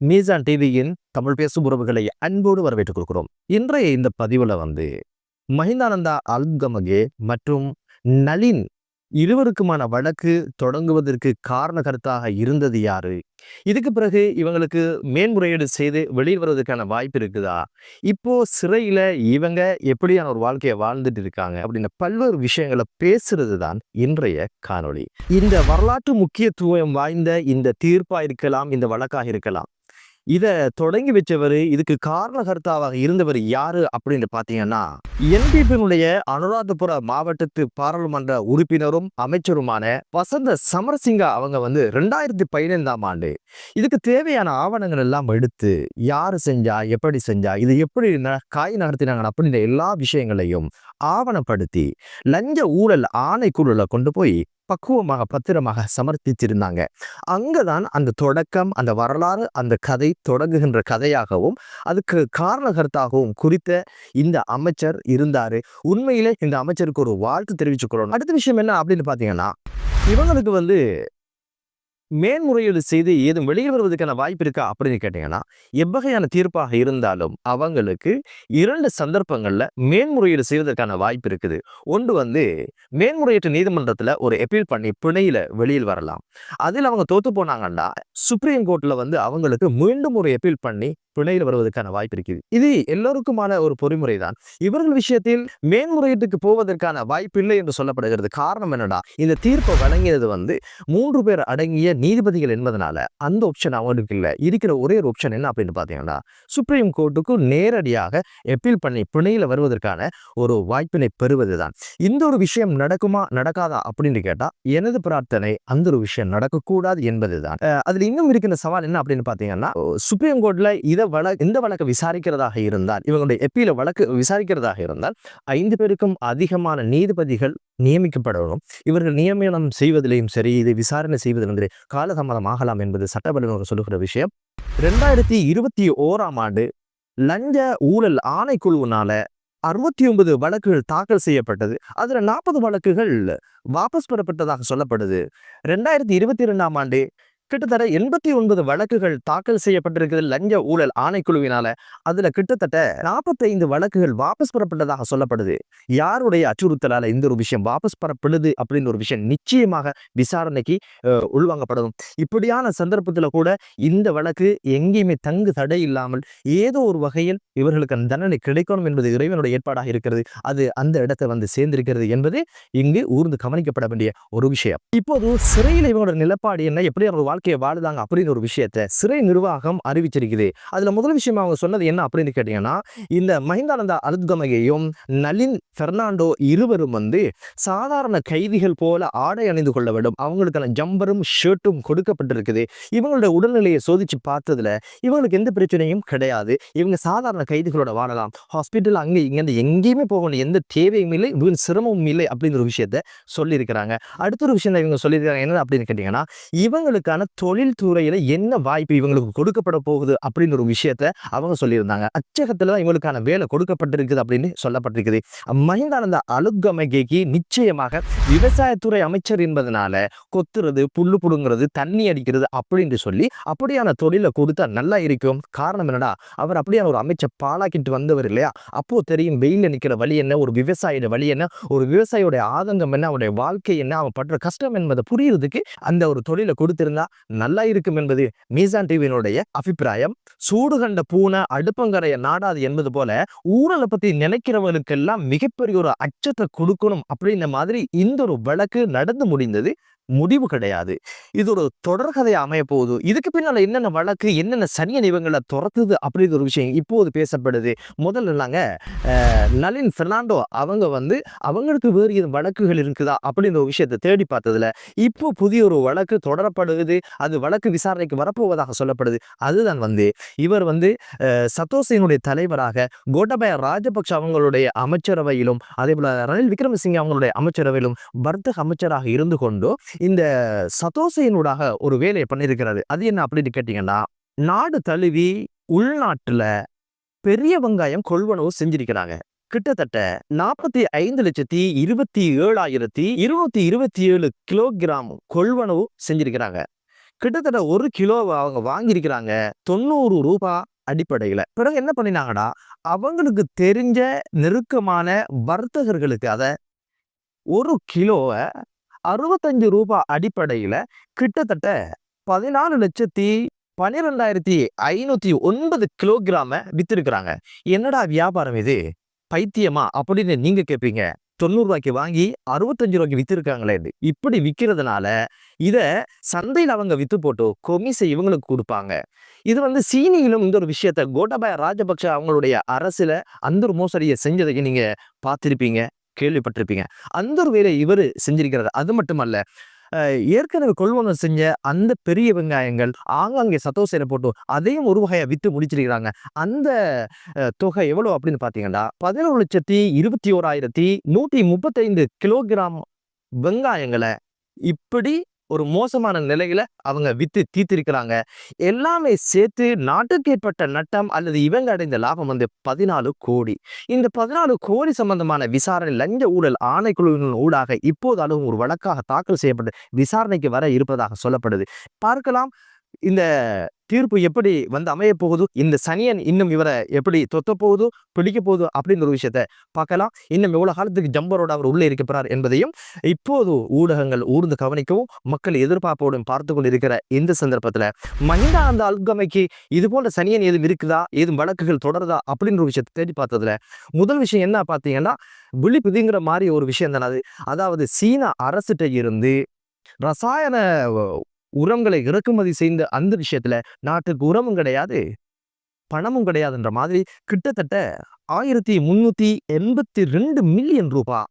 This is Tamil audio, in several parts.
மீசான் டிவியின் தமிழ் பேசும் உறவுகளை அன்போடு வரவேற்றுக் கொடுக்கிறோம் இன்றைய இந்த பதிவுல வந்து மஹிந்தானந்தா அல்கமகே மற்றும் நளின் இருவருக்குமான வழக்கு தொடங்குவதற்கு காரணகர்த்தாக இருந்தது யாரு? இதுக்கு பிறகு இவங்களுக்கு மேன்முறையீடு செய்து வெளியில் வருவதற்கான வாய்ப்பு இருக்குதா? இப்போ சிறையில இவங்க எப்படியான ஒரு வாழ்க்கையை வாழ்ந்துட்டு இருக்காங்க அப்படின்னு பல்வேறு விஷயங்களை பேசுறது தான் இன்றைய காணொளி. இந்த வரலாற்று முக்கியத்துவம் வாய்ந்த இந்த தீர்ப்பா இருக்கலாம் இந்த வழக்காக இருக்கலாம். இதை தொடங்கி வச்சவர் இதுக்கு காரணகர்த்தாவாக இருந்தவர் யாரு அப்படின்னு பார்த்தீங்கன்னா என்பிபியினுடைய அனுராதபுர மாவட்டத்து பாராளுமன்ற உறுப்பினரும் அமைச்சருமான வசந்த சமரசிங்கா அவங்க வந்து ரெண்டாயிரத்தி பதினைந்தாம் ஆண்டு. இதுக்கு தேவையான ஆவணங்கள் எல்லாம் எடுத்து யார் செஞ்சா எப்படி செஞ்சா இது எப்படி காய் நகர்த்தினாங்க அப்படின்ற எல்லா விஷயங்களையும் ஆவணப்படுத்தி லஞ்ச ஊழல் ஆணைக்குழுல கொண்டு போய் பக்குவமாக பத்திரமாக சமர்ப்பித்திருந்தாங்க. அங்கதான் அந்த தொடக்கம் அந்த வரலாறு அந்த கதை தொடங்குகின்ற கதையாகவும் அதுக்கு காரணகர்த்தாகவும் குறித்த இந்த அமைச்சர் இருந்தாரு. உண்மையிலே இந்த அமைச்சருக்கு ஒரு வாழ்த்து தெரிவிச்சுக்கொள்ளணும் அடுத்த விஷயம் என்ன அப்படின்னு பாத்தீங்கன்னா இவங்களுக்கு வந்து மேன்முறையீடு செய்து ஏதும் வெளியே வருவதற்கான வாய்ப்பு இருக்கா அப்படின்னு கேட்டீங்கன்னா எவ்வகையான தீர்ப்பாக இருந்தாலும் அவங்களுக்கு இரண்டு சந்தர்ப்பங்களில் மேன்முறையீடு செய்வதற்கான வாய்ப்பு இருக்குது. ஒன்று வந்து மேன்முறையீட்டு நீதிமன்றத்தில் ஒரு எப்பீல் பண்ணி பிணையில் வெளியில் வரலாம். அதில் அவங்க தோத்து போனாங்கன்னா சுப்ரீம் கோர்ட்டில் வந்து அவங்களுக்கு மீண்டும் ஒரு எப்பீல் பண்ணி பிணையில் வருவதற்கான வாய்ப்பு இருக்குது. இது எல்லோருக்குமான ஒரு பொறிமுறை தான் இவர்கள் விஷயத்தில் மேன்முறையீட்டுக்கு போவதற்கான வாய்ப்பு இல்லை என்று சொல்லப்படுகிறது. காரணம் என்னடா இந்த தீர்ப்பை வழங்கியது வந்து மூன்று பேர் அடங்கிய நீதிபதிகள் என்பதனால அந்த ஆப்ஷன் அவங்களுக்கு இல்லை. இருக்கிற ஒரே ஒரு ஆப்ஷன் என்ன அப்படின்னு பார்த்தீங்கன்னா சுப்ரீம் கோர்ட்டுக்கு நேரடியாக எப்பீல் பண்ணி பிணையில் வருவதற்கான ஒரு வாய்ப்பினை பெறுவது தான் இந்த ஒரு விஷயம் நடக்குமா நடக்காதா அப்படின்னு கேட்டால் எனது பிரார்த்தனை அந்த ஒரு விஷயம் நடக்கக்கூடாது என்பது தான் அதில் இன்னும் இருக்கிற சவால் என்ன அப்படின்னு பார்த்தீங்கன்னா சுப்ரீம் கோர்ட்டில் இதை வழக்கு இந்த வழக்கை விசாரிக்கிறதாக இருந்தால் இவங்களுடைய எப்பீல வழக்கு விசாரிக்கிறதாக இருந்தால் ஐந்து பேருக்கும் அதிகமான நீதிபதிகள் நியமிக்கப்படணும். இவர்கள் நியமனம் செய்வதிலையும் சரி இதை விசாரணை செய்வதிலும் சரி காலதாமதம் ஆகலாம் என்பது சட்ட வல்லுநர் சொல்லுகிற விஷயம். ரெண்டாயிரத்தி இருபத்தி ஓராம் ஆண்டு லஞ்ச ஊழல் ஆணைக்குழுவினால அறுபத்தி ஒன்பது வழக்குகள் தாக்கல் செய்யப்பட்டது. அதில் நாற்பது வழக்குகள் வாபஸ் பெறப்பட்டதாக சொல்லப்படுது. ரெண்டாயிரத்தி இருபத்தி ரெண்டாம் ஆண்டு கிட்டத்தட்ட எண்பத்தி ஒன்பது வழக்குகள் தாக்கல் செய்யப்பட்டிருக்கிறது லஞ்ச ஊழல் ஆணைக்குழுவினால. அதுல கிட்டத்தட்ட நாற்பத்தைந்து வழக்குகள் வாபஸ் பெறப்பட்டதாக சொல்லப்படுது. யாருடைய அச்சுறுத்தலால இந்த ஒரு விஷயம் வாபஸ் பெறப்படுது அப்படின்னு ஒரு விஷயம் நிச்சயமாக விசாரணைக்கு உள்வாங்கப்படும். இப்படியான சந்தர்ப்பத்தில் கூட இந்த வழக்கு எங்கேயுமே தங்கு தடை இல்லாமல் ஏதோ ஒரு வகையில் இவர்களுக்கு அந்த தண்டனை கிடைக்கணும் என்பது இறைவனுடைய ஏற்பாடாக இருக்கிறது. அது அந்த இடத்தை வந்து சேர்ந்திருக்கிறது என்பது இங்கு ஊர்ந்து கவனிக்கப்பட வேண்டிய ஒரு விஷயம். இப்போது சிறையில் இவங்களோட நிலப்பாடு என்ன? எப்படி அவர்கள் வாழ்க்கையை வாழுதாங்க அப்படின்னு ஒரு விஷயத்தை சிறை நிர்வாகம் அறிவிச்சிருக்குது. அதில் முதல் விஷயம் அவங்க சொன்னது என்ன அப்படின்னு கேட்டீங்கன்னா இந்த மஹிந்தானந்தா அருத்கமகையும் நளின் பெர்னாண்டோ இருவரும் வந்து சாதாரண கைதிகள் போல ஆடை அணிந்து கொள்ள வேண்டும். அவங்களுக்கான ஜம்பரும் ஷர்ட்டும் கொடுக்கப்பட்டிருக்குது. இவங்களோட உடல்நிலையை சோதிச்சு பார்த்ததுல இவங்களுக்கு எந்த பிரச்சனையும் கிடையாது. இவங்க சாதாரண கைதிகளோட வாழலாம். ஹாஸ்பிட்டல் அங்கே இங்கேருந்து எங்கேயுமே போகணும் எந்த தேவையும் இல்லை இவங்க சிரமமும் இல்லை அப்படிங்கிற ஒரு விஷயத்த சொல்லியிருக்கிறாங்க. அடுத்த ஒரு விஷயம் இவங்க சொல்லியிருக்காங்க என்ன அப்படின்னு கேட்டிங்கன்னா இவங்களுக்கான தொழில் துறையில என்ன வாய்ப்பு இவங்களுக்கு கொடுக்கப்பட போகுது அப்படின்னு ஒரு விஷயத்த அவங்க சொல்லியிருந்தாங்க. அச்சகத்தில் தான் இவங்களுக்கான வேலை கொடுக்கப்பட்டிருக்குது அப்படின்னு சொல்லப்பட்டிருக்குது. மஹிந்தானந்த அலுகமைகைக்கு நிச்சயமாக விவசாயத்துறை அமைச்சர் என்பதனால கொத்துறது புல்லு புடுங்கிறது தண்ணி அடிக்கிறது அப்படின்னு சொல்லி அப்படியான தொழிலை கொடுத்தா நல்லா இருக்கும். காரணம் என்னடா? அவர் அப்படியான ஒரு அமைச்சர் பாலாக்கிட்டு வந்தவர் இல்லையா? அப்போ தெரியும் வெயில நிற்கிற வழி என்ன ஒரு விவசாயியோட வழி என்ன ஒரு விவசாயியோட ஆதங்கம் என்ன அவனுடைய வாழ்க்கை என்ன அவன் படுற கஷ்டம் என்பதை புரியுறதுக்கு அந்த ஒரு தொழிலை கொடுத்திருந்தா நல்லா இருக்கும் என்பது மீசான் டிவியினுடைய அபிப்பிராயம். சூடு கண்ட பூனை அடுப்பங்கரைய நாடாது என்பது போல ஊழலை பத்தி நினைக்கிறவர்களுக்கெல்லாம் மிகப்பெரிய ஒரு அச்சத்தை கொடுக்கணும் அப்படின்ற மாதிரி இந்த ஒரு வழக்கு நடந்து முடிந்தது. முடிவு கிடையாது. இது ஒரு தொடர்கதையை அமைய போகுது. இதுக்கு பின்னால என்னென்ன வழக்கு என்னென்ன சனிய நிபங்களை துரத்துது அப்படிங்கிற ஒரு விஷயம் இப்போது பேசப்படுது. முதல்ல இல்லாங்க நளின் பெர்னாண்டோ அவங்க வந்து அவங்களுக்கு வேறு எதுவும் வழக்குகள் இருக்குதா அப்படின்ற ஒரு விஷயத்தை தேடி பார்த்ததுல இப்போ புதிய ஒரு வழக்கு தொடரப்படுது. அது வழக்கு விசாரணைக்கு வரப்போவதாக சொல்லப்படுது. அதுதான் வந்து இவர் வந்து அஹ், சத்தோசினுடைய தலைவராக கோட்டபய ராஜபக்ஷ அவங்களுடைய அமைச்சரவையிலும் அதே போல ரணில் விக்ரமசிங்க அவங்களுடைய அமைச்சரவையிலும் வர்த்தக அமைச்சராக இருந்து கொண்டு இந்த சதோசையினூடாக ஒரு வேலையை பண்ணியிருக்கிறாரு. அது என்ன அப்படின்னு கேட்டிங்கன்னா நாடு தழுவி உள்நாட்டுல பெரிய வெங்காயம் கொள்வனவு செஞ்சிருக்கிறாங்க. கிட்டத்தட்ட நாற்பத்தி ஐந்து லட்சத்தி இருபத்தி ஏழாயிரத்தி இருநூத்தி இருபத்தி ஏழு கிலோகிராம் கொள்வனவு செஞ்சிருக்கிறாங்க. கிட்டத்தட்ட ஒரு கிலோ அவங்க வாங்கியிருக்கிறாங்க தொண்ணூறு ரூபாய் அடிப்படையில. பிறகு என்ன பண்ணினாங்கன்னா அவங்களுக்கு தெரிஞ்ச நெருக்கமான வர்த்தகர்களுக்கு அத ஒரு கிலோவை அறுபத்தஞ்சு ரூபாய் அடிப்படையில கிட்டத்தட்ட பதினாலு லட்சத்தி பன்னிரெண்டாயிரத்தி ஐநூத்தி ஒன்பது கிலோகிராம விற்றுருக்குறாங்க என்னடா வியாபாரம் இது? பைத்தியமா? அப்படின்னு நீங்க கேட்பீங்க தொண்ணூறு ரூபாய்க்கு வாங்கி அறுபத்தஞ்சு ரூபாய்க்கு வித்திருக்காங்களே இது. இப்படி விற்கிறதுனால இதை சந்தையில் அவங்க விற்று போட்டு கொமிசை இவங்களுக்கு கொடுப்பாங்க. இது வந்து சீனியிலும் இந்த ஒரு விஷயத்த கோட்டாபாய ராஜபக்ஷ அவங்களுடைய அரசுல அந்த ஒரு மோசடியை செஞ்சதைக்கு நீங்கள் பார்த்திருப்பீங்க. கேள்விப்பட்டிருப்பீங்க. அந்த ஒரு வேலை இவர் செஞ்சிருக்கிறார். அது மட்டுமல்ல ஏற்கனவே கொள்வனம் செஞ்ச அந்த பெரிய வெங்காயங்கள் ஆங்காங்கே சத்தோசையில போட்டு அதையும் ஒரு வகையை விற்று முடிச்சிருக்கிறாங்க. அந்த தொகை எவ்வளோ அப்படின்னு பார்த்தீங்கன்னா பதினோரு லட்சத்தி இருபத்தி ஓராயிரத்தி நூற்றி முப்பத்தைந்து கிலோகிராம் வெங்காயங்களை இப்படி ஒரு மோசமான நிலையில அவங்க வித்து தீர்த்திருக்கிறாங்க. எல்லாமே சேர்த்து நாட்டுக்கு ஏற்பட்ட நட்டம் அல்லது இவங்க அடைந்த லாபம் வந்து பதினாலு கோடி. இந்த பதினாலு கோடி சம்பந்தமான விசாரணை லஞ்ச ஊழல் ஆணைக்குழுவின் ஊடாக இப்போது ஒரு வழக்காக தாக்கல் செய்யப்பட்டு விசாரணைக்கு வர இருப்பதாக சொல்லப்படுது. பார்க்கலாம். இந்த தீர்ப்பு எப்படி வந்து அமைய போகுது? இந்த சனியன் இன்னும் இவரை எப்படி தொத்த போகுது? பிடிக்க போகுது? அப்படின்ற ஒரு விஷயத்த பார்க்கலாம். இன்னும் எவ்வளோ காலத்துக்கு ஜம்பரோட அவர் உள்ளே இருக்கிறார் என்பதையும் இப்போது ஊடகங்கள் ஊர்ந்து கவனிக்கவும் மக்கள் எதிர்பார்ப்போடும் பார்த்து கொண்டிருக்கிற இந்த சந்தர்ப்பத்தில் மஹிந்தா அந்த அல்கமைக்கு இது போன்ற சனியன் எதுவும் இருக்குதா? ஏதும் வழக்குகள் தொடருதா? அப்படின்ற ஒரு விஷயத்தை தேடி பார்த்ததுல முதல் விஷயம் என்ன பார்த்தீங்கன்னா விழிப்புதிங்கிற மாதிரி ஒரு விஷயம் தானே அது. அதாவது சீன அரசுகிட்ட இருந்து ரசாயன உரங்களை இறக்குமதி செய்த அந்த விஷயத்துல நாட்டுக்கு உரமும் கிடையாது பணமும் கிடையாதுன்ற மாதிரி கிட்டத்தட்ட ஆயிரத்தி முன்னூத்தி எண்பத்தி ரெண்டு மில்லியன் ரூபாய்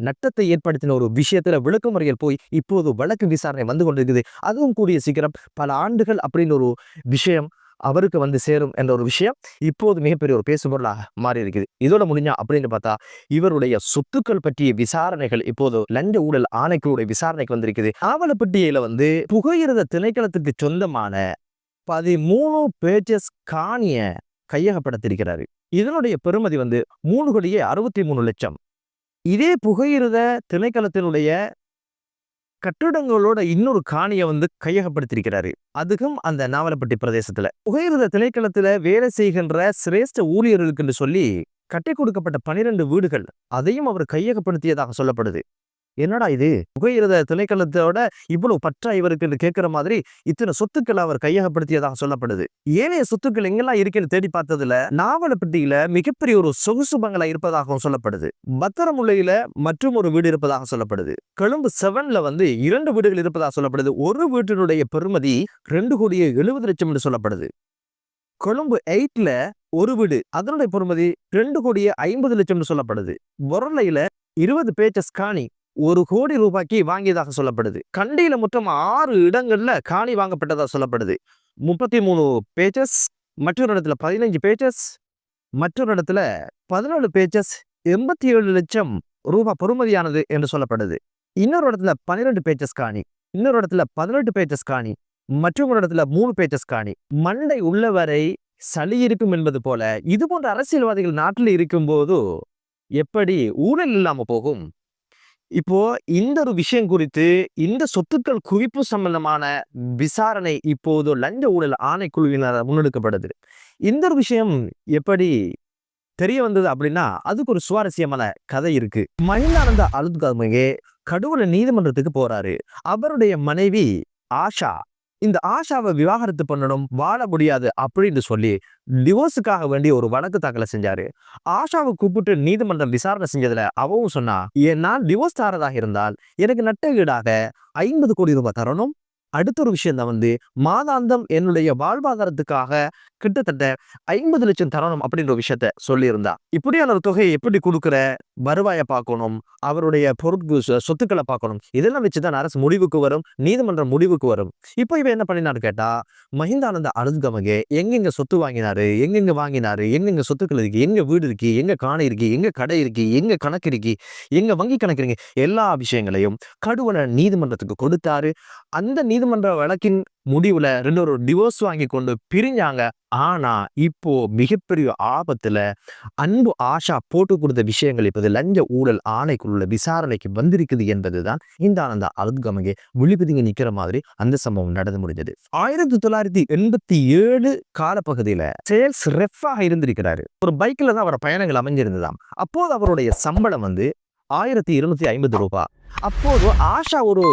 நட்டத்தை ஏற்படுத்தின ஒரு விஷயத்துல விளக்கமுறையில் போய் இப்போது வழக்கு விசாரணை வந்து கொண்டிருக்குது. அதுவும் கூடிய சீக்கிரம் பல ஆண்டுகள் அப்படின்னு ஒரு விஷயம் அவருக்கு வந்து சேரும் என்ற ஒரு விஷயம் இப்போது மிகப்பெரிய ஒரு பேசுபொருளாக மாறி இருக்குது இதோட முடிஞ்சா அப்படின்னு பார்த்தா இவருடைய சொத்துக்கள் பற்றிய விசாரணைகள் இப்போது லஞ்ச ஊழல் ஆணைக்குழுடைய விசாரணைக்கு வந்திருக்குது. ஆவலப்பட்டியில வந்து புகையிரத திணைக்களத்துக்கு சொந்தமான பதிமூணு பேஜஸ் காணிய கையகப்படுத்தியிருக்கிறாரு. இதனுடைய பெறுமதி வந்து மூணு கோடியே அறுபத்தி மூணு லட்சம். இதே புகையிரத திணைக்களத்தினுடைய கட்டிடங்களோட இன்னொரு காணியை வந்து கையகப்படுத்தியிருக்கிறாரு. அதுக்கும் அந்த நாவலப்பட்டி பிரதேசத்துல. புகையிரத திணைக்களத்துல வேலை செய்கின்ற சிரேஷ்ட ஊழியர்களுக்கு சொல்லி கட்டி கொடுக்கப்பட்ட பனிரெண்டு வீடுகள் அதையும் அவர் கையகப்படுத்தியதாக சொல்லப்படுது. என்னடா இது? புகையிரத திணைக்களத்தோட இவ்வளவு பற்றா இவருக்கு கேட்கிற மாதிரி இத்தனை சொத்துக்களை அவர் கையகப்படுத்தியதாக சொல்லப்படுது. ஏனைய சொத்துக்கள் எங்கெல்லாம் இருக்குன்னு தேடி பார்த்ததுல நாவலப்பட்டியில மிகப்பெரிய ஒரு சொகுசு பங்களா இருப்பதாகவும் சொல்லப்படுது. பத்திரமுல்லையில மற்றும் ஒரு வீடு இருப்பதாக சொல்லப்படுது. கொழும்பு செவன்ல வந்து இரண்டு வீடுகள் இருப்பதாக சொல்லப்படுது. ஒரு வீட்டினுடைய பெருமதி ரெண்டு கோடியே எழுபது லட்சம் என்று சொல்லப்படுது. கொழும்பு எயிட்ல ஒரு வீடு அதனுடைய பெறுமதி ரெண்டு கோடியே ஐம்பது லட்சம்னு சொல்லப்படுது. பொருளையில இருபது பேச்சஸ் காணி ஒரு கோடி ரூபாய்க்கு வாங்கியதாக சொல்லப்படுது. கண்டியில மொத்தம் ஆறு இடங்கள்ல காணி வாங்கப்பட்டதா சொல்லப்படுது. முப்பத்தி மூணு பேஜஸ் மற்றொரு இடத்துல பதினஞ்சு பேஜஸ் மற்றொரு இடத்துல பதினேழு பேஜஸ் எண்பத்தி ஏழு லட்சம் ரூபாய் பொறுமதியானது என்று சொல்லப்படுது. இன்னொரு இடத்துல பன்னிரெண்டு பேஜஸ் காணி இன்னொரு இடத்துல பதினெட்டு பேஜஸ் காணி மற்றொரு இடத்துல மூணு பேஜஸ் காணி. மண்டை உள்ளவரை சளி இருக்கும் என்பது போல இது போன்ற அரசியல்வாதிகள் நாட்டில் இருக்கும்போது எப்படி ஊழல் இல்லாம போகும்? இப்போ இந்த ஒரு விஷயம் குறித்து இந்த சொத்துக்கள் குவிப்பு சம்பந்தமான விசாரணை இப்போது லஞ்ச ஊழல் ஆணைக்குழுவினர் முன்னெடுக்கப்படுது. இந்த ஒரு விஷயம் எப்படி தெரிய வந்தது அப்படின்னா அதுக்கு ஒரு சுவாரஸ்யமான கதை இருக்கு. மகிழ்ந்தானந்த அலுத்காமகே கடவுள நீதிமன்றத்துக்கு போறாரு. அவருடைய மனைவி ஆஷா. இந்த ஆஷாவை விவாகரத்து பண்ணணும் வாழ முடியாது அப்படின்னு சொல்லி டிவோர்ஸுக்காக வேண்டிய ஒரு வழக்கு தாக்கலை செஞ்சாரு. ஆஷாவை கூப்பிட்டு நீதிமன்றம் விசாரணை செஞ்சதுல அவவும் சொன்னா "ஏன் நான் டிவோர்ஸ் தாரதாக இருந்தால் எனக்கு நட்ட வீடாக ஐம்பது கோடி ரூபாய் தரணும் அடுத்த ஒரு விஷயம் தான் வந்து மாதாந்தம் என்னுடைய வாழ்வாதாரத்துக்காக கிட்டத்தட்ட ஐம்பது லட்சம் தரணும் அப்படின்ற விஷயத்த சொல்லியிருந்தா. இப்படியான ஒரு தொகையை எப்படி கொடுக்குற வருவாயை பார்க்கணும் அவருடைய பொருட்கு சொத்துக்களை பார்க்கணும் இதெல்லாம் வச்சுதான் அரசு முடிவுக்கு வரும் நீதிமன்றம் முடிவுக்கு வரும். இப்போ இவன் என்ன பண்ணினாரு கேட்டா மஹிந்தானந்த அழுத்கமகே எங்கெங்க சொத்து வாங்கினாரு எங்கெங்க வாங்கினாரு எங்கெங்க சொத்துக்கள் இருக்கு எங்க வீடு இருக்கு எங்க காணி இருக்கு எங்க கடை இருக்கு எங்க கணக்கு இருக்கு எங்க வங்கி கணக்கு இருக்கு எல்லா விஷயங்களையும் கடுவன நீதிமன்றத்துக்கு கொடுத்தாரு. அந்த நீதி நீதிமன்ற வழக்கின் முடிவுல ரெண்டு ஒரு டிவோர்ஸ் வாங்கி கொண்டு பிரிஞ்சாங்க. ஆனா இப்போ மிகப்பெரிய ஆபத்துல அன்பு ஆஷா போட்டு கொடுத்த விஷயங்கள் இப்போது லஞ்ச ஊழல் ஆணைக்குள்ள விசாரணைக்கு வந்திருக்குது என்பதுதான் இந்த ஆனந்த அழுத்கமகே விழிப்புதிங்க நிக்கிற மாதிரி அந்த சம்பவம் நடந்து முடிஞ்சது. ஆயிரத்தி தொள்ளாயிரத்தி எண்பத்தி ஏழு காலப்பகுதியில சேல்ஸ் ரெஃபாக இருந்திருக்கிறாரு. ஒரு பைக்ல தான் அவரோட பயணங்கள் அமைஞ்சிருந்ததாம். அப்போது அவருடைய சம்பளம் வந்து ஆயிரத்தி இருநூத்தி ஐம்பது ரூபாய் அப்போது ஆஷா ஒரு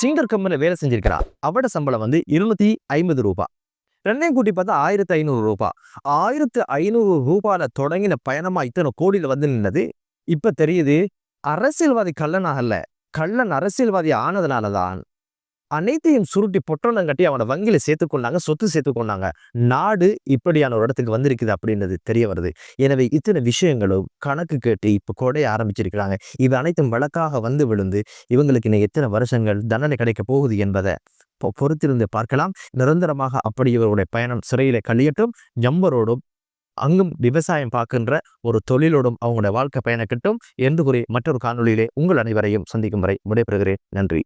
சிங்கர் கம்பெனியில் வேலை செஞ்சிருக்கிறா. அவட சம்பளம் வந்து இருநூத்தி ஐம்பது ரூபாய் ரெண்டையும் கூட்டி பார்த்தா ஆயிரத்தி ஐநூறு ரூபாய் ஆயிரத்து ஐநூறு ரூபாயில தொடங்கின பயணமா இத்தனை கோடியில் வந்து நின்னது? இப்ப தெரியுது அரசியல்வாதி கள்ளனாகல கள்ளன் அரசியல்வாதி ஆனதுனாலதான். அனைத்தையும் சுருட்டி பொட்டணம் கட்டி அவனை வங்கியில சேர்த்துக்கொண்டாங்க சொத்து சேர்த்துக்கொண்டாங்க நாடு இப்படியான ஒரு இடத்துக்கு வந்திருக்குது அப்படின்றது தெரிய வருது. எனவே இத்தனை விஷயங்களும் கணக்கு கேட்டு இப்போ கொடைய ஆரம்பிச்சிருக்கிறாங்க. இது அனைத்தும் வழக்காக வந்து விழுந்து இவங்களுக்கு இன்னும் எத்தனை வருஷங்கள் தண்டனை கிடைக்க போகுது என்பதை பொ- பொறுத்திருந்து பார்க்கலாம். நிரந்தரமாக அப்படி இவருடைய பயணம் சிறையில கழியட்டும் ஜம்பரோடும் அங்கும் விவசாயம் பார்க்கின்ற ஒரு தொழிலோடும் அவங்களுடைய வாழ்க்கை பயணக்கட்டும் என்று கூறி மற்றொரு காணொலியிலே உங்கள் அனைவரையும் சந்திக்கும் வரை விடைபெறுகிறேன். நன்றி.